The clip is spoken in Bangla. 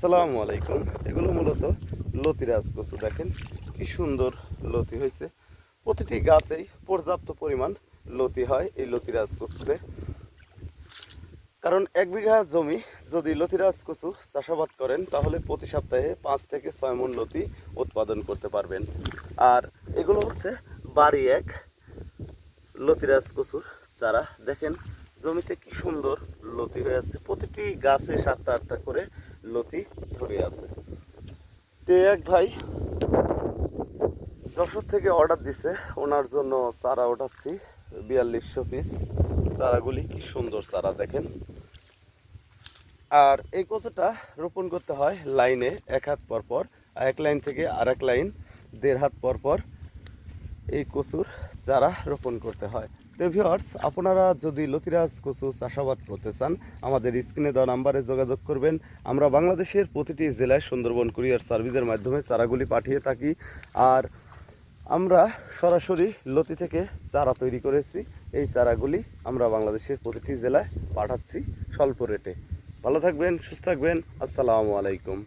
আসসালামু আলাইকুম। এগুলো মূলত লতিরাজ কচু, দেখেন কি সুন্দর লতি হয়েছে। প্রতিটি গাছেই পর্যাপ্ত পরিমাণ লতি হয় এই লতিরাজ কচুতে। কারণ এক বিঘা জমি যদি লতিরাজ কচু চাষাবাদ করেন, তাহলে প্রতি সপ্তাহে পাঁচ থেকে ছয় মন লতি উৎপাদন করতে পারবেন। আর এগুলো হচ্ছে বাড়ি এক লতিরাজ কচুর চারা। দেখেন, জমিতে কি সুন্দর লতি হয়ে আছে। প্রতিটি গাছে সাতটা আটটা করে লতি ধরে আছে। তে এক ভাই যশোর থেকে অর্ডার দিছে। ওনার জন্য চারা ওঠাচ্ছি, বিয়াল্লিশশো পিস চারাগুলি কি সুন্দর চারা দেখেন। আর এই কচুটা রোপণ করতে হয় লাইনে, এক হাত পর পর এক লাইন থেকে আর এক লাইন, দেড় হাত পর পর এই কচুর চারা রোপণ করতে হয়। তো ভিওয়ার্স আপনারা যদি লতিরাজ কচু চাষাবাদ করতে চান, আমাদের স্ক্রিনে দেওয়া নাম্বারে যোগাযোগ করবেন। আমরা বাংলাদেশের প্রতিটি জেলায় সুন্দরবন কুরিয়ার সার্ভিসের মাধ্যমে চারাগুলি পাঠিয়ে থাকি। আর আমরা সরাসরি লতি থেকে চারা তৈরি করেছি। এই চারাগুলি আমরা বাংলাদেশের প্রতিটি জেলায় পাঠাচ্ছি স্বল্প রেটে। ভালো থাকবেন, সুস্থ থাকবেন। আসসালামু আলাইকুম।